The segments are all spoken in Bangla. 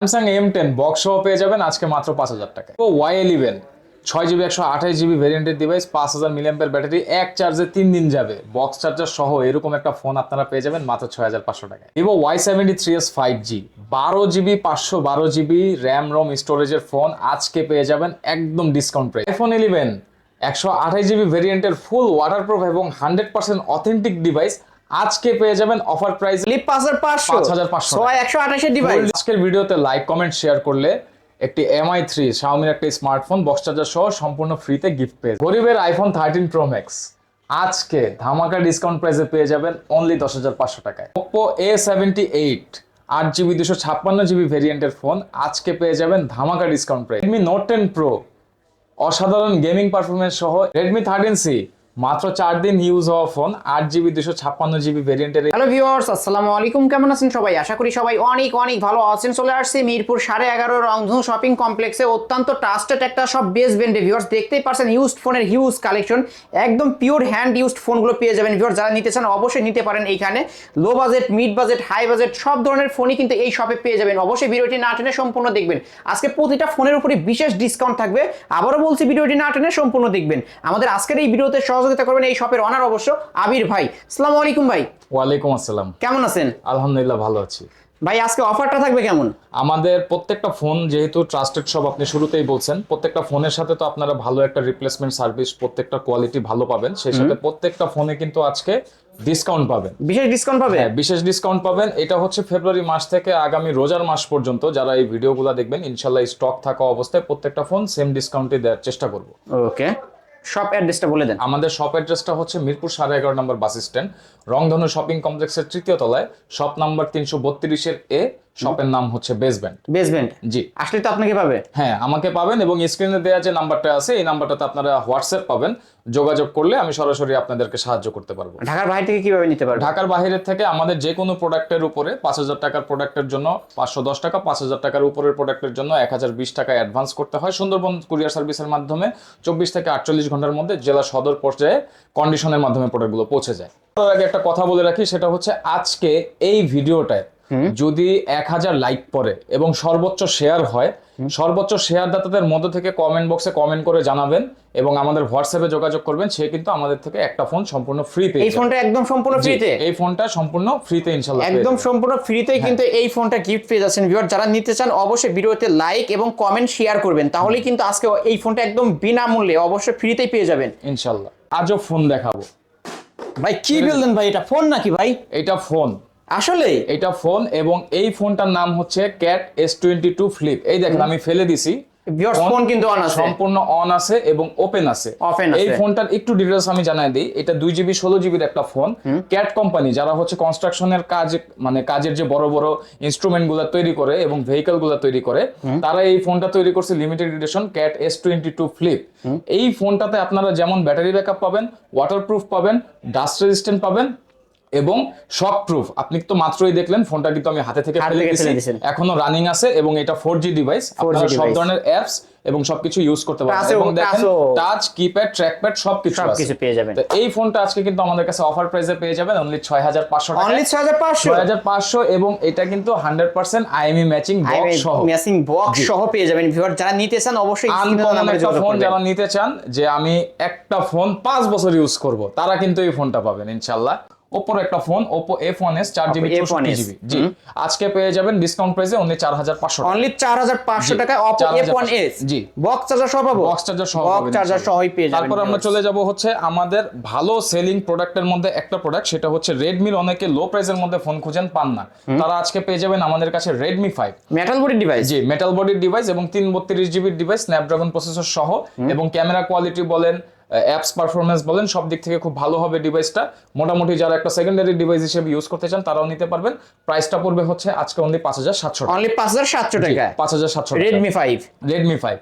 স্যামসাং এম টেন বক্স সহ পেয়ে যাবেন আজকে মাত্র পাঁচ হাজার টাকা ও ওয়াই ইলেভেন ছয় জিবি একশো আঠাশ জিবি ভেরিয়েন্টের ডিভাইস পাঁচ হাজার মিলিয়ামের ব্যাটারি এক চার্জে তিন দিন যাবে। বক্স চার্জার সহ এরকম একটা ফোন আপনারা পেয়ে যাবেন মাত্র ছয় হাজার পাঁচশো টাকা Vivo Y seventy three S five G বারো জিবি পাঁচশো বারো জিবি র্যাম রোম স্টোরেজের ফোন আজকে পেয়ে যাবেন একদম ডিসকাউন্ট প্রাইস আইফোন ইলেভেন একশো আঠাশ জিবি ভেরিয়েন্টের ফুল ওয়াটারপ্রুফ এবং হান্ড্রেড পার্সেন্ট অথেন্টিক ডিভাইস আজকে পেয়ে যাবেন অফার প্রাইস ফ্লিপ পাঁচ হাজার পাঁচশো ছয় একশো আঠাশের ডিভাইস আজকের ভিডিওতে লাইক কমেন্ট শেয়ার করলে একটি এমআই থ্রি শাওমির একটা স্মার্টফোন বক্স চার্জার সহ সম্পূর্ণ ফ্রিতে গিফট পেয়ে। গরিবের আইফোন থার্টিন প্রো ম্যাক্স আজকে ধামাকা ডিসকাউন্ট প্রাইসে পেয়ে যাবেন অনলি দশ হাজার পাঁচশো টাকায়। ওপো এ সেভেন্টি এইট আট জিবি দুশো ছাপ্পান্ন জিবি ভেরিয়েন্টের ফোন আজকে পেয়ে যাবেন ধামাকা discount price Redmi Note ten Pro অসাধারণ গেমিং পারফরমেন্স সহ রেডমি থার্টিন সি মাত্র চার দিন ইউজ হওয়া ফোন আট জিবি দুশো ছাপ্পান্ন জিবি ভেরিয়েন্টের হ্যালো ভিউয়ার্স আসসালামু আলাইকুম। কেমন আছেন সবাই? আশা করি সবাই অনেক অনেক ভালো আছেন। চলে আসছে মিরপুর সাড়ে এগারো রংধনু শপিং কমপ্লেক্সে অত্যন্ত ট্রাস্টেড একটা সব বেস্ট ব্র্যান্ডে ভিউয়ার্স দেখতেই পারছেন ইউজড ফোনের হিউজ কালেকশন একদম পিওর হ্যান্ড ইউজড ফোনগুলো পেয়ে যাবেন ভিউয়ার্স যারা নিতে চান অবশ্যই নিতে পারেন এইখানে। Low budget mid budget high budget সব ধরনের ফোনই কিন্তু এই শপে পেয়ে যাবেন। অবশ্যই ভিডিওটি না টেনে সম্পূর্ণ দেখবেন। আজকে প্রতিটা ফোনের উপরে বিশেষ ডিসকাউন্ট থাকবে। আবারও বলছি, ভিডিওটি না টেনে সম্পূর্ণ দেখবেন। আমাদের আজকের এই ভিডিওতে সহযোগিতা করবেন এই শপের অনার অবশ্য আবির ভাই। আসসালামু আলাইকুম ভাই। ওয়ালাইকুম আসসালাম। কেমন আছেন? আলহামদুলিল্লাহ ভালো আছি। ভাই আজকে অফারটা থাকবে কেমন? আমাদের প্রত্যেকটা ফোন যেহেতু ট্রাস্টেড সব আপনি শুরুতেই বলছেন প্রত্যেকটা ফোনের সাথে তো আপনারা ভালো একটা রিপ্লেসমেন্ট সার্ভিস প্রত্যেকটা কোয়ালিটি ভালো পাবেন। সেই সাথে প্রত্যেকটা ফোনে কিন্তু আজকে ডিসকাউন্ট পাবেন। বিশেষ ডিসকাউন্ট পাবে হ্যাঁ বিশেষ ডিসকাউন্ট পাবেন। এটা হচ্ছে ফেব্রুয়ারি মাস থেকে আগামী রোজার মাস পর্যন্ত যারা এই ভিডিওগুলো দেখবেন ইনশাল্লাহ স্টক থাকা অবস্থায় প্রত্যেকটা ফোন সেম ডিসকাউন্টে দেওয়ার চেষ্টা করব। ওকে শপ অ্যাড্রেসটা বলে দেন। আমাদের শপ অ্যাড্রেসটা হচ্ছে মিরপুর সাড়ে এগারো নম্বর বাস স্ট্যান্ড, রংধনু শপিং কমপ্লেক্সের তৃতীয় তলায় শপ নাম্বার তিনশো বত্রিশের এ শপের নাম হচ্ছে বেসব্যান্ড বেসমেন্ট জি। আসলে তো আপনাকে পাবে। হ্যাঁ আমাকে পাবেন এবং স্ক্রিনে দেওয়া যে নাম্বারটা আছে এই নাম্বারটাতে আপনারা হোয়াটসঅ্যাপ পাবেন। যোগাযোগ করলে আমি সরাসরি আপনাদেরকে সাহায্য করতে পারব। ঢাকার বাইরে থেকে কীভাবে নিতে পারবে ঢাকার বাইরের থেকে আমাদের যে কোনো প্রোডাক্টের উপরে পাঁচ হাজার টাকার প্রোডাক্টের জন্য পাঁচশো দশ টাকা পাঁচ হাজার টাকার উপরের প্রোডাক্টের জন্য এক হাজার বিশ টাকা অ্যাডভান্স করতে হয়। সুন্দরবন কুরিয়ার সার্ভিসের মাধ্যমে চব্বিশ থেকে আটচল্লিশ ঘণ্টার মধ্যে জেলা সদর পর্যায়ে কন্ডিশনের মাধ্যমে প্রোডাক্টগুলো পৌঁছে যায়। তার আগে একটা কথা বলে রাখি সেটা হচ্ছে আজকে এই ভিডিওটায় যদি এক হাজার লাইক পড়ে এবং সর্বোচ্চ শেয়ার হয় সর্বোচ্চ শেয়ার দাতাদের মধ্য থেকে কমেন্ট বক্সে কমেন্ট করে জানাবেন এবং আমাদের হোয়াটসঅ্যাপে যোগাযোগ করবেন সে কিন্তু আমাদের থেকে একটা ফোন সম্পূর্ণ ফ্রিতে এই ফোনটা একদম সম্পূর্ণ ফ্রিতে এই ফোনটা সম্পূর্ণ ফ্রিতে ইনশাল্লাহ পেয়ে একদম সম্পূর্ণ ফ্রিতেই কিন্তু এই ফোনটা গিফট পেয়ে যাচ্ছেন ভিউয়ার যারা নিতে চান অবশ্যই ভিডিওতে লাইক এবং কমেন্ট শেয়ার করবেন। তাহলেই কিন্তু আজকে এই ফোনটা একদম বিনামূল্যে অবশ্যই ফ্রিতেই পেয়ে যাবেন। ইনশাল্লাহ আজও ফোন দেখাবো। ভাই কি বললেন ভাই এটা ফোন নাকি ভাই? এটা ফোন আসলে এটা ফোন এবং এই ফোনটার নাম হচ্ছে Cat S twenty two flip এই দেখেন আমি ফেলে দিছি। ফোন কিন্তু অন আছে। সম্পূর্ণ অন আছে এবং ওপেন আছে। এই ফোনটার একটু ডিটেলস আমি জানাই দিই। এটা দুই জিবি ষোলো জিবির একটা ফোন। ক্যাট কোম্পানি যারা হচ্ছে কনস্ট্রাকশনের কাজ মানে কাজের যে বড় বড় ইনস্ট্রুমেন্টগুলা তৈরি করে এবং ভেহিকলগুলা তৈরি করে তারা এই ফোনটা তৈরি করছে limited edition Cat S twenty two flip এই ফোনটাতে আপনারা যেমন ব্যাটারি ব্যাকআপ পাবেন ওয়াটারপ্রুফ পাবেন ডাস্ট রেজিস্ট্যান্ট পাবেন এবং শক প্রুফ আপনি তো মাত্রই দেখলেন ফোনটা কিন্তু আমি হাতে থেকে ফেলে দিয়েছি এখনও রানিং আছে এবং এটা ফোর জি ডিভাইস আপনারা সব ধরনের অ্যাপস এবং সবকিছু ইউজ করতে পারবেন। এবং দেখেন টাচ কিপ্যাড ট্র্যাকপ্যাড সবকিছু আছে। সবকিছু পেয়ে যাবেন। তো এই ফোনটা আজকে কিন্তু আমাদের কাছে অফার প্রাইসে পেয়ে যাবেন অনলি ছয় হাজার পাঁচশো টাকা অনলি ছয় হাজার পাঁচশো? ছয় হাজার পাঁচশো এবং এটা কিন্তু hundred percent IMEI matching box সহ। ম্যাচিং বক্স সহ পেয়ে যাবেন। ভিউয়ার যারা নিতে চান অবশ্যই একটা ফোন যারা নিতে চান যে আমি একটা ফোন পাঁচ বছর ইউজ করব তারা কিন্তু এই ফোনটা পাবেন ইনশাল্লাহ ওপোর একটা phone Oppo F one S চার জিবি চৌষট্টি জিবি জি। আজকে পেয়ে যাবেন ডিসকাউন্ট প্রাইসে অনলি চার হাজার পাঁচশো অনলি চার হাজার পাঁচশো জি, টাকা অপো 4500 এফ ওয়ান এস জি। বক্স চার্জার সহ পাবো? বক্স চার্জার সহ বক্স চার্জার সহই পেয়ে যাবেন তারপর আমরা চলে যাব হচ্ছে আমাদের ভালো সেলিং প্রোডাক্টের মধ্যে একটা প্রোডাক্ট সেটা হচ্ছে রেডমির অনেকে লো প্রাইসের মধ্যে ফোন খুঁজেন পান না। তারা আজকে পেয়ে যাবেন আমাদের কাছে Redmi five metal body device জি মেটাল বডির ডিভাইস এবং তিন বত্রিশ জিবির ডিভাইস স্ন্যাপড্রাগন প্রসেসর সহ এবং ক্যামেরা কোয়ালিটি বলেন অ্যাপস পারফরমেন্স বলেন সব দিক থেকে খুব ভালো হবে ডিভাইসটা মোটামুটি যারা একটা সেকেন্ডারি ডিভাইস হিসেবে ইউজ করতে চান তারাও নিতে পারবেন। প্রাইসটা পড়বে হচ্ছে আজকে অনলি পাঁচ হাজার সাতশো টাকা। অনলি পাঁচ হাজার সাতশো টাকা পাঁচ হাজার সাতশো রেডমি ফাইভ রেডমি ফাইভ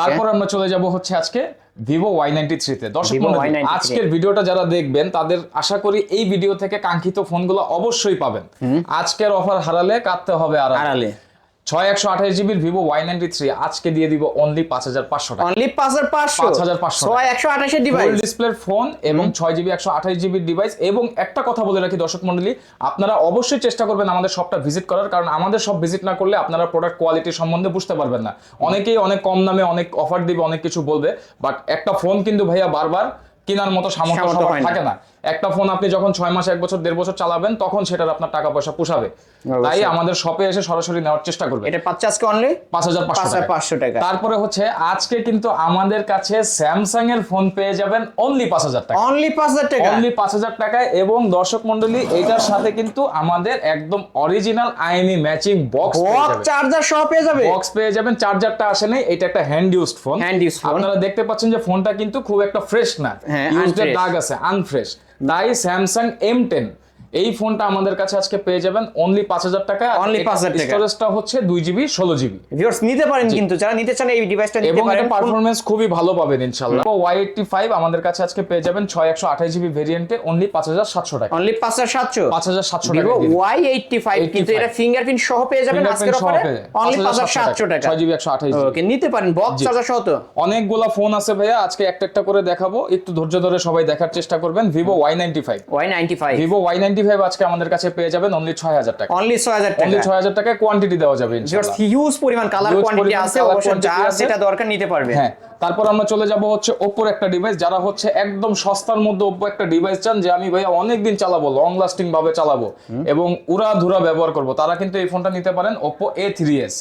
তারপর আমরা চলে যাব হচ্ছে আজকে ভিভো ওয়াই নাইনটি থ্রিতে দর্শক Vivo মণ্ডলী, Y93 আজকের ভিডিওটা যারা দেখবেন তাদের আশা করি এই ভিডিও থেকে কাঙ্ক্ষিত ফোনগুলো অবশ্যই পাবেন। আজকের অফার হারালে কাটতে হবে আর আড়ালে ছয় একশো আঠাশ জিবির ভিভো ওয়াই নাইনটি থ্রি আজকে দিয়ে দিব অনলি পাঁচ হাজার পাঁচশো টাকা। অনলি পাঁচ হাজার পাঁচশো? 5500 ছয় একশো আঠাশের ফুল ডিভাইস ডিসপ্লের ফোন এবং ছয় জিবি একশো আঠাশ জিবির ডিভাইস এবং একটা কথা বলে রাখি দর্শক মন্ডলী আপনারা অবশ্যই চেষ্টা করবেন আমাদের শপটা ভিজিট করার কারণ আমাদের সব ভিজিট না করলে আপনারা প্রোডাক্ট কোয়ালিটি সম্বন্ধে বুঝতে পারবেন না। অনেকেই অনেক কম দামে অনেক অফার দিবে অনেক কিছু বলবে বাট একটা ফোন কিন্তু ভাইয়া বারবার কেনার মতো সামর্থ্য। থাকে না। একটা ফোন আপনি যখন ছয় মাস এক বছর দেড় বছর চালাবেন তখন সেটার আপনার টাকা পয়সা পোষাবে। তাই আমাদের শপে এসে সরাসরি নেওয়ার চেষ্টা করবেন। এটা পাচ্ছে আজকে অনলি পাঁচ হাজার পাঁচশো টাকা। তারপরে হচ্ছে আজকে কিন্তু আমাদের কাছে স্যামসাং এর ফোন পেয়ে যাবেন অনলি পাঁচ হাজার টাকা। অনলি পাঁচ হাজার টাকা? অনলি পাঁচ হাজার টাকায় এবং দর্শক মন্ডলী এটার সাথে কিন্তু আমাদের একদম অরিজিনাল আইএমই ম্যাচিং বক্স বক চার্জার সহ পেয়ে যাবে? বক্স পেয়ে যাবেন চার্জারটা আসে নাই এটা একটা hand used phone hand phone। আপনারা দেখতে পাচ্ছেন যে ফোনটা কিন্তু খুব একটা ফ্রেশ না। হ্যাঁ, ইউজডের unfresh। দাগ আছে আনফ্রেশ তাই স্যামসাং এম টেন। এই ফোনটা আমাদের কাছে আজকে পেয়ে যাবেন অনলি পাঁচ হাজার টাকা। Only 5,000 টাকা। স্টোরেজটা হচ্ছে দুই জিবি ষোলো জিবি ভিউয়ার্স নিতে পারেন কিন্তু যারা নিতে চান এই ডিভাইসটা নিতে এবং পারেন এটা পারফরমেন্স খুবই ভালো পাবেন ইনশাল্লাহ ওয়াই এইটটি ফাইভ আমাদের কাছে আজকে পেয়ে যাবেন ছয় একশো আঠাশ জিবি ভেরিয়েন্টে অনলি পাঁচ হাজার সাতশো টাকা। অনলি পাঁচ হাজার সাতশো? পাঁচ হাজার সাতশো টাকা ওয়াই এইটটি ফাইভ কিন্তু 85 এটা ফিঙ্গারপ্রিন্ট সহ পেয়ে যাবেন আজকের অফারে অনলি পাঁচ হাজার সাতশো টাকা। ছয় জিবি একশো আঠাশ ওকে নিতে পারেন। বক্স চার্জার সহ তো? অনেকগুলা ফোন আছে ভাইয়া আজকে একটা একটা করে দেখাবো। একটু ধৈর্য ধরে সবাই দেখার চেষ্টা করবেন। Vivo Y ninety five Y ninety five Vivo Y ninety five আজকে আমাদের কাছে পেয়ে যাবেন অনলি ছয় হাজার টাকা। অনলি ছয় হাজার টাকা। ছয় হাজার টাকায় কোয়ান্টিটি দেওয়া যাবে হিউজ পরিমাণ কালার কোয়ান্টিটি আছে অবশ্যই যার যেটা দরকার নিতে পারবে। হ্যাঁ। তারপর আমরা চলে যাব হচ্ছে ওপ্পোর একটা ডিভাইস যারা হচ্ছে একদম সস্তার মধ্যে ওপ্পো একটা ডিভাইস চান যে আমি ভাইয়া অনেকদিন চালাবো লং লাস্টিং ভাবে চালাবো। এবং উড়া ধুরা ব্যবহার করব। তারা কিন্তু এই ফোনটা নিতে পারেন ওপ্পো এ থ্রি এস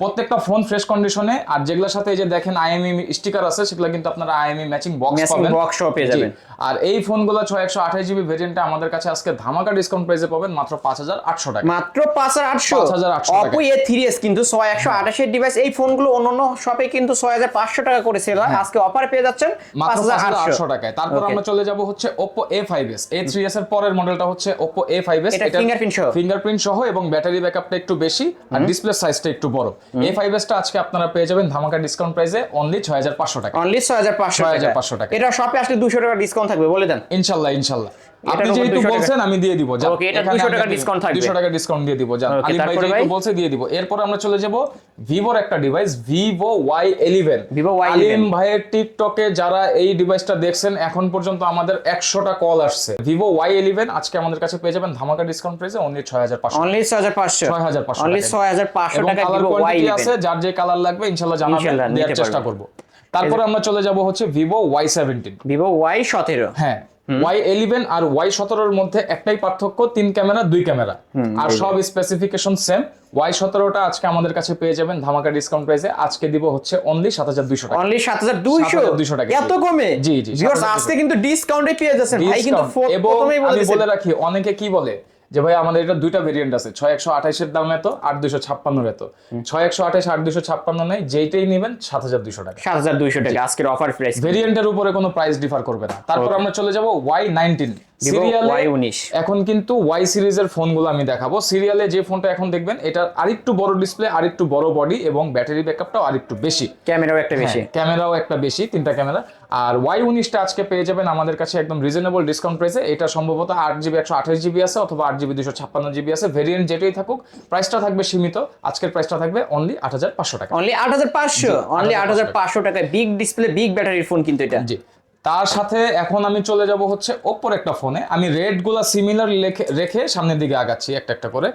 প্রত্যেকটা ফোন ফ্রেশ কন্ডিশনে আর যেগুলোর সাথে এই যে দেখেন আইএমই স্টিকার আছে সেগুলো কিন্তু আপনারা আইএমই ম্যাচিং বক্স পাবেন। সহ পেয়ে। যাবেন। আর এই ফোনগুলো ছয় একশো আঠাশ জিবি ভেরিয়েন্টে আমাদের কাছে আজকে ধামাকা ডিসকাউন্ট প্রাইসে পাবেন মাত্র পাঁচ হাজার আটশো টাকা। মাত্র পাঁচ হাজার আটশো? 5,800 টাকা। অপো এ থ্রি এস কিন্তু ছয় একশো আঠাশের ডিভাইস এই ফোনগুলো অন্য অন্য শপে কিন্তু ছয় হাজার পাঁচশো টাকা করেছিল আজকে অফারে পেয়ে যাচ্ছেন মাত্র টাকায়। তারপর আমরা চলে যাব হচ্ছে Oppo A5s A3s এর পরের মডেলটা হচ্ছে Oppo A5s এটা fingerprint সহ? ফিঙ্গারপ্রিন্ট সহ এবং ব্যাটারি ব্যাকআপটা একটু বেশি আর ডিসপ্লে সাইজটা একটু বড়। A5s টা আজকে আপনারা পেয়ে যাবেন ধামাকা ডিসকাউন্ট প্রাইসে অনলি 6500 টাকা। অনলি ছয় হাজার পাঁচশো 6,500 টাকা। এটা শপে আসলে দুশো টাকা ডিসকাউন্ট থাকবে বলে দেন। ইনশাআল্লাহ ইনশাআল্লাহ এটার আপনি যেহেতু বলছেন আমি দিয়ে দিব। Okay, এটা 200 টাকা discount থাকবে। 200 টাকা ডিসকাউন্ট দিয়ে দিব। Okay, আলিম ভাই? যেহেতু বলছে দিয়ে দিব। এরপর আমরা চলে যাব ভিভোর একটা device Vivo Y11 Vivo Y11 আলিম ভাইয়ের টিকটকে যারা এই ডিভাইসটা দেখছেন এখন পর্যন্ত আমাদের 100টা কল আসছে। ভিভো Y11 আজকে আমাদের কাছে পেয়ে যাবেন ধামাকা ডিসকাউন্ট প্রাইসে অনলি 6500 অনলি ছয় হাজার পাঁচশো। 6,500 অনলি টাকা। ভিভো ওয়াই কোয়ান্টিটি আছে যার যে কালার লাগবে ইনশাআল্লাহ জানাবেন নিতে দেওয়ার চেষ্টা। করব। তারপরে আমরা চলে যাব হচ্ছে ভিভো Y17 ভিভো ওয়াই সতেরো। হ্যাঁ। ওয়াই ইলেভেন আর ওয়াই সতেরোর মধ্যে একটাই পার্থক্য তিন ক্যামেরা দুই ক্যামেরা। আর সব স্পেসিফিকেশন সেম ওয়াই সতেরোটা আজকে আমাদের কাছে পেয়ে যাবেন ধামাকা ডিসকাউন্ট প্রাইসে আজকে দিব হচ্ছে অনলি সাত হাজার দুইশো টাকা। অনলি সাত হাজার দুইশো? দুইশো টাকা। এত কমে? জি, জি, আজকে কিন্তু ডিসকাউন্টে পেয়ে যাচ্ছেন। ভাই কিন্তু এবং আমি বলে রাখি অনেকে কি বলে? যে ভাই আমাদের এটা দুইটা ভেরিয়েন্ট আছে। ছয় একশো আঠাশের দাম এত আট দুশো ছাপ্পান্ন এত। ছয় একশো আঠাশ আট দুশো ছাপ্পান্ন নেই যেইটাই নেবেন সাত হাজার দুশো টাকা। সাত হাজার দুইশো টাকা আজকের অফার প্রাইস ভেরিয়েন্টের উপরে কোনো প্রাইস ডিফার করবে না। তারপর আমরা চলে যাব ওয়াই নাইনটিন এখন কিন্তু ওয়াই সিরিজের ফোনগুলো আমি দেখাবো। সিরিয়ালে যে ফোনটা এখন দেখবেন এটা আরেকটু বড় ডিসপ্লে আরেকটু বড় বডি এবং ব্যাটারি ব্যাকআপটাও আরেকটু বেশি। ক্যামেরাও একটা বেশি। হ্যাঁ, ক্যামেরাও একটা বেশি তিনটা ক্যামেরা। আর ওয়াই উনিশটা আজকে পেয়ে যাবেন আমাদের কাছে একদম রিজনেবল ডিসকাউন্ট প্রাইসে এটা সম্ভবত আট জিবি একশো আঠাশ জিবি আছে অথবা আট জিবি দুশো ছাপ্পান্ন জিবি আছে। ভেরিয়েন্ট যেটাই থাকুক প্রাইসটা থাকবে সীমিত। আজকের প্রাইসটা থাকবে অনলি আট হাজার পাঁচশো টাকা। অনলি আট হাজার পাঁচশো? অনলি আট হাজার পাঁচশো টাকায় বিগ ডিসপ্লে বিগ ব্যাটারির ফোন কিন্তু এটা। জি। তার সাথে এখন আমি চলে যাব হচ্ছে ওপ্পোর একটা ফোনে। আমি রেডগুলা সিমিলার রেখে সামনের দিকে আগাচ্ছি একটা একটা করে।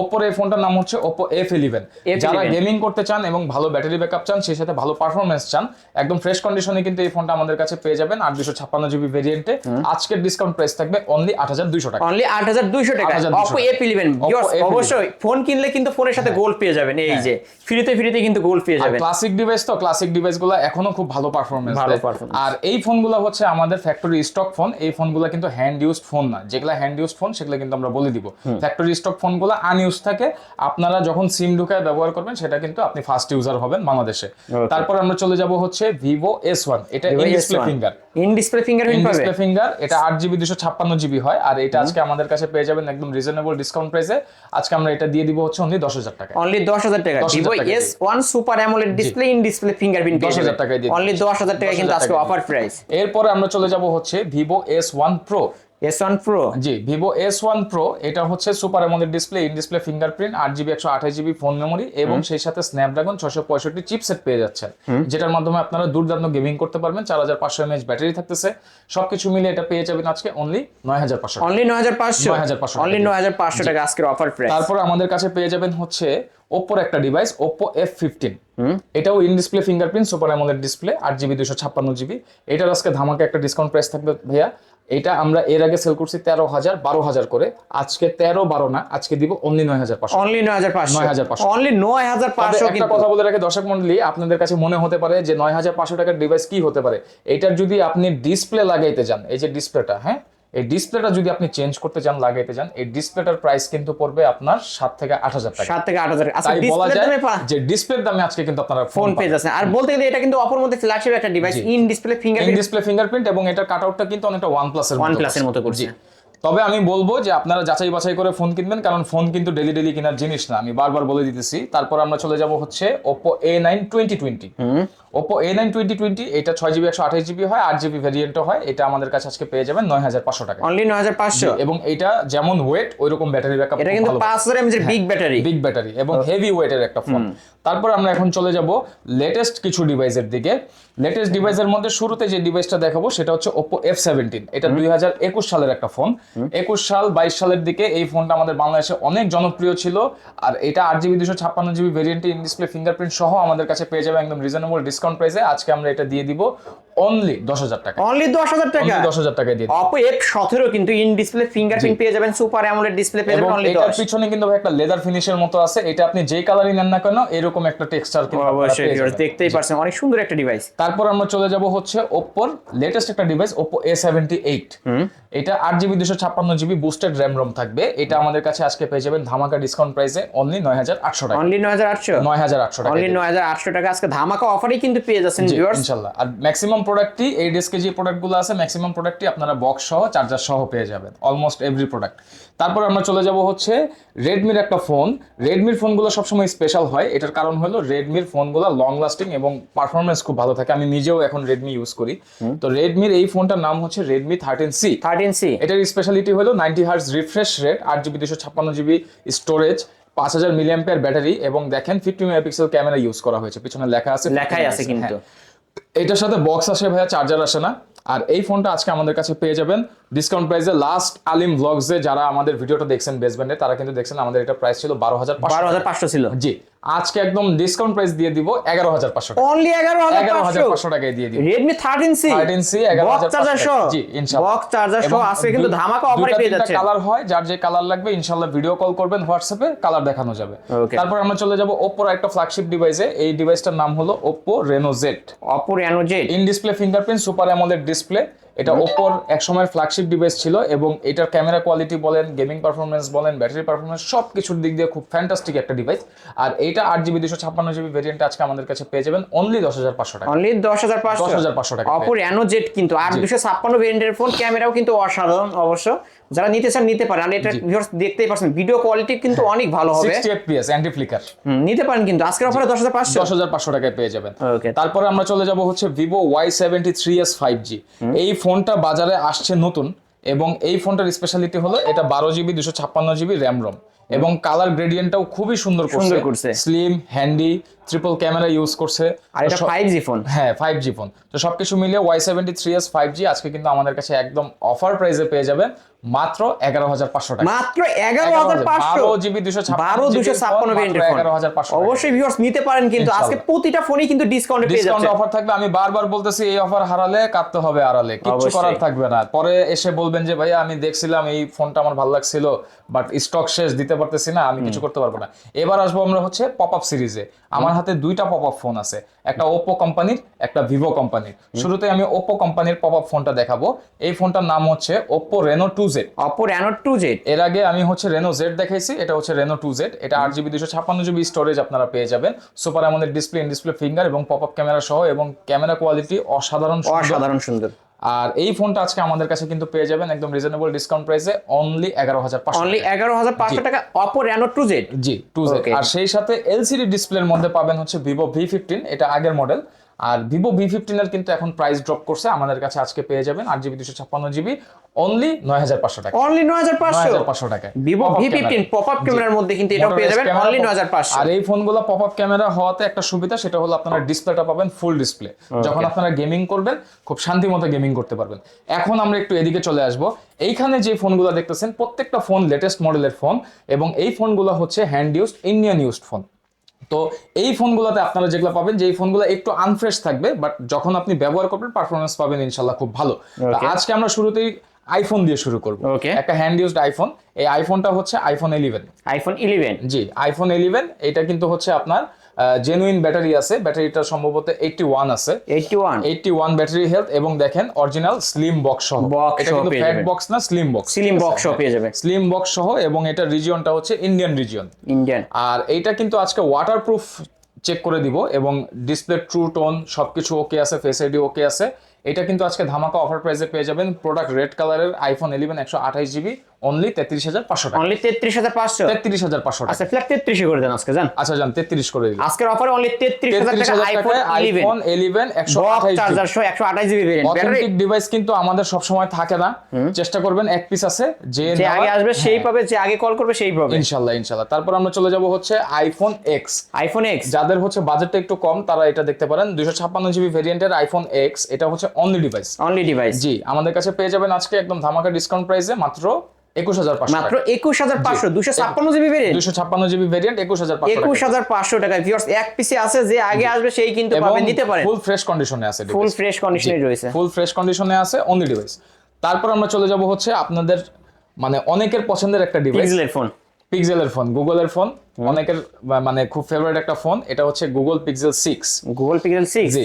ওপ্পোর এই ফোনটার নাম হচ্ছে ওপ্পো এফ ইলেভেন। যারা গেমিং করতে চান এবং ভালো ব্যাটারি ব্যাকআপ চান সেই সাথে ভালো পারফরমেন্স চান একদম ফ্রেশ কন্ডিশনে কিন্তু এই ফোনটা আমাদের কাছে পেয়ে যাবেন আট দুশো ছাপ্পান্ন জিবি ভেরিয়েন্টে আজকের ডিসকাউন্ট প্রাইস থাকবে অনলি আট হাজার দুইশো টাকা। অনলি আট হাজার দুইশো টাকা। 8,200 অপো এফ ইলেভেন। অবশ্যই ফোন কিনলে কিন্তু ফোনের সাথে গোল্ড পেয়ে যাবেন। এই যে ফ্রিতে ফ্রিতে কিন্তু গোল্ড পেয়ে যাবেন। ক্লাসিক ডিভাইস তো ক্লাসিক ডিভাইসগুলো এখনও খুব ভালো পারফরমেন্স ভালো performance। আর এই ফোনগুলো হচ্ছে আমাদের ফ্যাক্টরি স্টক ফোন এই ফোনগুলো কিন্তু হ্যান্ড ইউজড ফোন না। যেগুলো হ্যান্ড ইউজড ফোন সেগুলো কিন্তু আমরা বলে দিব। ফ্যাক্টরি স্টক ফোনগুলো আনইউজ থাকে। আপনারা যখন সিম ঢুকায় ব্যবহার করবেন সেটা কিন্তু আপনি ফার্স্ট ইউজার হবেন বাংলাদেশে। তারপর আমরা চলে যাব হচ্ছে ভিভো এস ওয়ান এটা display finger in display fingerprint পাবে ডিসপ্লে ফিঙ্গার এটা আট জিবি দুশো ছাপ্পান্ন জিবি হয়। আর এটা আজকে আমাদের কাছে পেয়ে যাবেন একদম রিজনেবল ডিসকাউন্ট প্রাইসে আজকে আমরা এটা দিয়ে দিব হচ্ছে অনলি দশ হাজার টাকা অনলি দশ হাজার টাকা 10,000 ভিভো টাকা S one super AMOLED display in display fingerprint 10,000 টাকায় দিয়ে অনলি দশ হাজার টাকা কিন্তু আজকে অফার প্রাইস এরপরে আমরা চলে যাব হচ্ছে Vivo S one Pro S one Pro জি ভিভো এস ওয়ান প্রো এটা হচ্ছে super AMOLED display in display fingerprint আট জিবি একশো আঠাশ জিবি ফোন মেমোরি এবং সেই সাথে স্ন্যাপড্রাগন ছশো পঁয়ষট্টি চিপসেট পেয়ে যাচ্ছেন। যেটার মাধ্যমে আপনারা দুর্দান্ত গেমিং করতে পারবেন। চার হাজার পাঁচশো এমএচ ব্যাটারি থাকতেছে। সবকিছু মিলে এটা পেয়ে যাবেন আজকে অনলি নয় হাজার পাঁচশো অনলি নয় হাজার পাঁচশো? 9,500 অনলি নয় হাজার পাঁচশো টাকা আজকের অফার প্রাইস তারপর আমাদের কাছে পেয়ে যাবেন হচ্ছে ওপ্পোর একটা ডিভাইস ওপ্পো এফ ফিফটিন এটাও in display fingerprint super AMOLED display আট জিবি দুশো ছাপ্পান্ন জিবি এটার আজকে ধামাকে একটা ডিসকাউন্ট প্রাইস থাকবে ভাইয়া। এটা আমরা এর আগে সেল করছি তেরো হাজার বারো হাজার করে। আজকে তেরো বারো না আজকে দিব অনলি নয় হাজার পাঁচশো। অনলি নয় হাজার পাঁচশো। 9,500 অনলি নয় হাজার পাঁচশো একটা কথা বলে রাখে দর্শক মন্ডলী আপনাদের কাছে মনে হতে পারে যে নয় হাজার পাঁচশো টাকার ডিভাইস কি হতে পারে? এটার যদি আপনি ডিসপ্লে লাগাইতে যান এই যে ডিসপ্লেটা হ্যাঁ? এই ডিসপ্লেটা যদি আপনি চেঞ্জ করতে চান লাগাইতে চান এই ডিসপ্লেটার প্রাইস কিন্তু পড়বে আপনার সাত থেকে আট হাজার টাকা। সাত থেকে আট হাজার। আচ্ছা বলা যায় যে ডিসপ্লের দামে আজকে কিন্তু আপনারা ফোন পেয়ে যাচ্ছেন। আর বলতে গেলে এটা কিন্তু অপর মধ্যে ফ্ল্যাগশিপ একটা device in display in fingerprint display fingerprint এবং এটার কাটআউটটা কিন্তু অনেকটা ওয়ান প্লাসের OnePlus এর মতো করছে। তবে আমি বলব যে আপনারা যাচাই বাছাই করে ফোন কিনবেন কারণ ফোন কিন্তু ডেলি ডেলি কেনার জিনিস না। আমি বারবার বলে দিতেছি। তারপর আমরা চলে যাব হচ্ছে Oppo A9 2020 Oppo A9 2020 এটা ছয় জিবি একশো আঠাশ জিবি হয় আট জিবি ভ্যারিয়েন্টও হয় এটা আমাদের কাছে আজকে পেয়ে যাবেন নয় হাজার পাঁচশো টাকা। অনলি নয় হাজার পাঁচশো? এবং এটা যেমন ওয়েট ওই রকম ব্যাটারি ব্যাকআপ এটা কিন্তু পাঁচ হাজার mAh big battery big battery এবং হেভি ওয়েটের একটা ফোন তারপর আমরা এখন চলে যাব লেটেস্ট কিছু ডিভাইসের দিকে। লেটেস্ট ডিভাইসের মধ্যে শুরুতে যে ডিভাইসটা দেখাবো সেটা হচ্ছে Oppo F17 এটা দুই হাজার একুশ সালের একটা ফোন একুশ সাল বাইশ সালের দিকে এই ফোনটা আমাদের বাংলাদেশে অনেক জনপ্রিয় ছিল আর এটা আট জিবি দুশো ছাপ্পান্ন জিবি ভেরিয়েন্টে ইন ডিসপ্লে ফিঙ্গারপ্রিন্ট সহ আমাদের কাছে পেয়ে যাবে একদম রিজনেবল ডিসকাউন্ট প্রাইসে আজকে আমরা এটা দিয়ে দিব। অনলি দশ হাজার টাকা। অনলি দশ হাজার টাকা? দশ হাজার টাকায় দিয়ে অপো এফ সতেরো কিন্তু ইন ডিসপ্লে ফিঙ্গারপ্রিন্ট পেয়ে যাবেন সুপার অ্যামোলেড ডিসপ্লে পেয়ে যাবেন অনলি এটার পিছনে কিন্তু একটা লেদার ফিনিশের মতো আছে। এটা আপনি যেই কালারই নেন না কেন এরকম একটা টেক্সচার কিন্তু অবশ্যই। দেখতেই পারছেন অনেক সুন্দর একটা ডিভাইস তারপর আমরা চলে যাব হচ্ছে ওপ্পোর লেটেস্ট একটা device Oppo A seventy eight এটা আট জিবি দুশো ছাপ্পান্ন জিবি বুস্টেড র্যাম রোম থাকবে। এটা আমাদের কাছে আজকে পেয়ে যাবেন ধামাকা ডিসকাউন্ট প্রাইসে অনলি নয় হাজার আটশো টাকা। অনলি নয় হাজার আটশো? নয় হাজার আটশো টাকা অনলি নয় হাজার আটশো টাকা। আজকে ধামাকা অফারই কিন্তু পেয়ে যাচ্ছেন ইনশাল্লাহ। আর ম্যাক্সিমাম প্রোডাক্টই এই ডেস্কে যে প্রোডাক্টগুলো আছে ম্যাক্সিমাম প্রোডাক্টই আপনারা বক্স সহ চার্জার সহ পেয়ে যাবেন অলমোস্ট এভরি প্রোডাক্ট তারপর আমরা চলে যাব হচ্ছে রেডমির একটা ফোন রেডমির ফোনগুলো সবসময় স্পেশাল হয় এটার কারণ হলো রেডমির ফোনগুলো লং লাস্টিং এবং পারফরমেন্স খুব ভালো থাকে। আমি নিজেও এখন রেডমি ইউজ করি। তো রেডমির এই ফোনটার নাম হচ্ছে Redmi thirteen C thirteen C এটার স্পেশালিটি হলো নাইনটি হার্স রিফ্রেশ রেট আট জিবি দুশো ছাপ্পান্ন জিবি স্টোরেজ পাঁচ হাজার মিলিয়াম্পের ব্যাটারি এবং দেখেন ফিফটি মেগাপিক্সেল ক্যামেরা ইউজ করা হয়েছে। পিছনে লেখা আছে লেখাই আছে কিন্তু। এটার সাথে বক্স আসে ভাইয়া চার্জার আসে না। আর এই ফোনটা আজকে আমাদের কাছে পেয়ে যাবেন। ডিসকাউন্ট প্রাইসে লাস্ট আলিম ব্লগসে যারা আমাদের ভিডিওটা দেখছেন বেসব্যান্ডে তারা কিন্তু দেখছেন আমাদের এটা প্রাইস ছিল বারো হাজার বারো হাজার পাঁচশো ছিল। জি আজকে একদম ডিসকাউন্ট প্রাইস দিয়ে দিব এগারো হাজার পাঁচশো টাকা। অনলি এগারো হাজার এগারো হাজার পাঁচশো টাকায় দিয়ে দিব। Redmi thirteen C 13C, 11,500 box charger সহ। জি, এবং আজকে কিন্তু ধামাকা অফারে পেয়ে যাচ্ছে। কালার হয় যার যে কালার লাগবে ইনশাল্লাহ ভিডিও কল করবেন হোয়াটসঅ্যাপে কালার দেখানো যাবে। তারপর আমরা চলে যাব ওপ্পোর একটা ফ্ল্যাগশিপ ডিভাইসে এই ডিভাইসটার নাম হলো Oppo Reno Z Oppo Reno Z in display fingerprint super AMOLED display এটা ওপোর এক সময়ের ফ্ল্যাগশিপ ডিভাইস ছিল এবং এটার ক্যামেরা কোয়ালিটি বলেন গেমিং পারফরমেন্স বলেন ব্যাটারি পারফরমেন্স সব কিছুর দিক দিয়ে খুব ফ্যান্টাস্টিক একটা ডিভাইস আর এটা আট জিবি দুশো ছাপ্পান্ন জিবি ভেরিয়েন্ট আজকে আমাদের কাছে পেয়ে যাবেন অনলি দশ হাজার পাঁচশো টাকা। অনলি দশ হাজার পাঁচশো? 10,500 টাকা। অপর রেনো জেড কিন্তু আর দুশো ছাপ্পান্ন ভেরিয়েন্টের ফোন ক্যামেরাও কিন্তু অসাধারণ অবশ্য। যারা নিতে চান নিতে পারেন। আর এটা ভিউয়ার্স দেখতেই পাচ্ছেন ভিডিও কোয়ালিটি কিন্তু অনেক ভালো হবে। 60 fps অ্যান্টি ফ্লিকার নিতে পারেন কিন্তু। আজকের অফারে দশ হাজার পাঁচশো। দশ হাজার পাঁচশো টাকায় পেয়ে যাবেন। ওকে তারপরে আমরা চলে যাব হচ্ছে Vivo Y seventy three S five G এই ফোনটা বাজারে আসছে নতুন এবং এই ফোনটার স্পেশালিটি হলো এটা বারো জিবি দুশো ছাপ্পান্ন জিবি র্যাম রোম এবং কালার গ্রেডিয়েন্টটাও খুবই সুন্দর সুন্দর করছে। Slim handy triple camera use করছে। আর এটা তো সব- ফাইভ জি ফোন হ্যাঁ ফাইভ জি ফোন তো সবকিছু মিলিয়ে এস ফাইভ জি আজকে কিন্তু আমাদের কাছে একদম অফার প্রাইসে পেয়ে যাবেন মাত্র এগারো হাজার পাঁচশো টাকা। মাত্র এগারো হাজার পাঁচশো? বারো জিবি দুশো বারো দুশো ছাপ্পান্ন ভেরিয়েন্টের ফোন এগারো হাজার পাঁচশো অবশ্যই ভিউয়ার্স নিতে পারেন কিন্তু আজকে প্রতিটা ফোনই কিন্তু ডিসকাউন্টে পেয়ে ডিসকাউন্ট যাচ্ছে। অফার থাকবে আমি বারবার বলতেছি এই অফার হারালে কাটতে হবে আড়ালে অবশ্যই। করার থাকবে না। পরে এসে বলবেন যে ভাইয়া আমি দেখছিলাম এই ফোনটা আমার ভালো লাগছিল বাট স্টক শেষ দিতে পারতেছি না আমি কিছু করতে পারব না। এবার আসব আমরা হচ্ছে পপ আপ সিরিজে আমার হাতে দুইটা পপ আপ ফোন আছে। একটা ওপো কোম্পানির একটা ভিভো কোম্পানির শুরুতে আমি ওপো কোম্পানির পপ আপ ফোনটা দেখাবো। এই ফোনটার নাম হচ্ছে Oppo Reno two Z Oppo Reno two Z এর আগে আমি হচ্ছে রেনো জেড দেখাইছি এটা হচ্ছে রেনো টু জেড এটা আট জিবি দুশো ছাপ্পান্ন জিবি স্টোরেজ আপনারা পেয়ে যাবেন। সুপার আমাদের ডিসপ্লে ইন ডিসপ্লে ফিঙ্গার এবং পপ আপ ক্যামেরা সহ এবং ক্যামেরা কোয়ালিটি অসাধারণ অসাধারণ সুন্দর। আর এই ফোনটা আজকে আমাদের কাছে কিন্তু পেয়ে যাবেন একদম রিজনেবল ডিসকাউন্ট প্রাইসে অনলি এগারো হাজার পাঁচশো অনলি এগারো হাজার পাঁচশো টাকা অপো রেনো টু জেড জি টু জেড আর সেই সাথে এলসিডি ডিসপ্লের মধ্যে পাবেন হচ্ছে ভিভো ভি ফিফটিন এটা আগের মডেল আর ভিভো ভি ফিফটিনের কিন্তু এখন প্রাইস ড্রপ করছে আমাদের কাছে আজকে পেয়ে যাবেন আট জিবি দুশো ছাপ্পান্ন জিবি অনলি নয় হাজার পাঁচশো টাকা। অনলি নয় হাজার পাঁচশো? পাঁচশো টাকায়। Vivo V fifteen pop up ক্যামেরার মধ্যে কিন্তু এটাও পেয়ে যাবেন অনলি নয় হাজার পাঁচশো। আর এই ফোনগুলো পপ আপ ক্যামেরা হওয়াতে একটা সুবিধা সেটা হলো আপনারা ডিসপ্লেটা পাবেন ফুল ডিসপ্লে যখন আপনারা গেমিং করবেন খুব শান্তি মতো গেমিং করতে পারবেন। এখন আমরা একটু এদিকে চলে আসব। এইখানে যে ফোনগুলো দেখতেছেন প্রত্যেকটা ফোন লেটেস্ট মডেলের ফোন এবং এই ফোনগুলো হচ্ছে hand used Indian used phone তো এই ফোনগুলোতে আপনারা যেগুলো পাবেন যে এই ফোনগুলো একটু আনফ্রেশ থাকবে বাট যখন আপনি ব্যবহার করবেন পারফরমেন্স পাবেন ইনশাল্লাহ খুব ভালো। তো আজকে আমরা শুরুতেই আইফোন দিয়ে শুরু করব. একটা হ্যান্ড ইউজড আইফোন এই আইফোনটা হচ্ছে আইফোন ইলেভেন আইফোন ইলেভেন জি আইফোন ইলেভেন এটা কিন্তু হচ্ছে আপনার জেনুইন ব্যাটারি আছে। ব্যাটারিটা সম্ভবত এইটটি ওয়ান আছে। Eighty one eighty one battery health এবং দেখেন অরিজিনাল স্লিম বক্স সহ। এটা কিন্তু ফ্যাট বক্স না স্লিম বক্স সিলিম বক্স সহ পেয়ে যাবে। স্লিম বক্স সহ এবং এটা রিজিয়নটা হচ্ছে ইন্ডিয়ান রিজিয়ন ইন্ডিয়ান আর এইটা কিন্তু আজকে ওয়াটারপ্রুফ চেক করে দিব এবং ডিসপ্লে ট্রু টোন সবকিছু ওকে আছে ফেস আইডি ওকে আছে। এটা কিন্তু আজকে ধামাকা অফার প্রাইসে পেয়ে যাবেন। প্রোডাক্ট রেড কালারের আইফোন ইলেভেন একশো আঠাশ জিবি অনলি তেত্রিশ হাজার পাঁচশো টাকা। অনলি তেত্রিশ হাজার পাঁচশো? তেত্রিশ হাজার পাঁচশো আচ্ছা ফ্ল্যাট তেত্রিশে করে দেন আজকে জান। আচ্ছা যান তেত্রিশ করে দিলাম। আজকের অফারে অনলি তেত্রিশ হাজার টাকা আইফোন ইলেভেন একশো একশো আঠাশ জিবি অথেন্টিক ডিভাইস কিন্তু আমাদের সবসময় থাকে না। চেষ্টা করবেন এক পিস আছে যে আগে আসবে সেই পাবে যে আগে কল করবে সেই পাবে। ইনশাল্লাহ ইনশাল্লাহ। তারপর আমরা চলে যাব হচ্ছে আইফোন এক্স আইফোন এক্স যাদের হচ্ছে বাজেটটা একটু কম তারা এটা দেখতে পারেন। দুইশো ছাপ্পান্ন জিবি ভেরিয়েন্টের আইফোন এক্স এটা হচ্ছে অনলি ডিভাইস অনলি ডিভাইস জি আমাদের কাছে পেয়ে যাবেন আজকে একদম ধামাকা ডিসকাউন্ট প্রাইসে মাত্র একুশ হাজার পাঁচশো মাত্র একুশ হাজার পাঁচশো দুশো ছাপ্পান্ন জিবি ভেরিয়েন্ট দুশো ছাপ্পান্ন জিবি ভেরিয়েন্ট একুশ হাজার একুশ হাজার পাঁচশো টাকা ভিউয়ার্স এক পিসে আছে যে আগে আসবে সেই কিন্তু পাবে নিতে পারে ফুল ফ্রেশ কন্ডিশনে আছে ফুল ফ্রেশ কন্ডিশনে রয়েছে। ফুল ফ্রেশ কন্ডিশনে আছে অনলি ডিভাইস তারপর আমরা চলে যাব হচ্ছে আপনাদের মানে অনেকের পছন্দের একটা ডিভাইস পিক্সেলের ফোন পিক্সেলের ফোন গুগলের ফোন অনেকের মানে খুব ফেভারিট একটা ফোন এটা হচ্ছে Google Pixel six Google Pixel six জি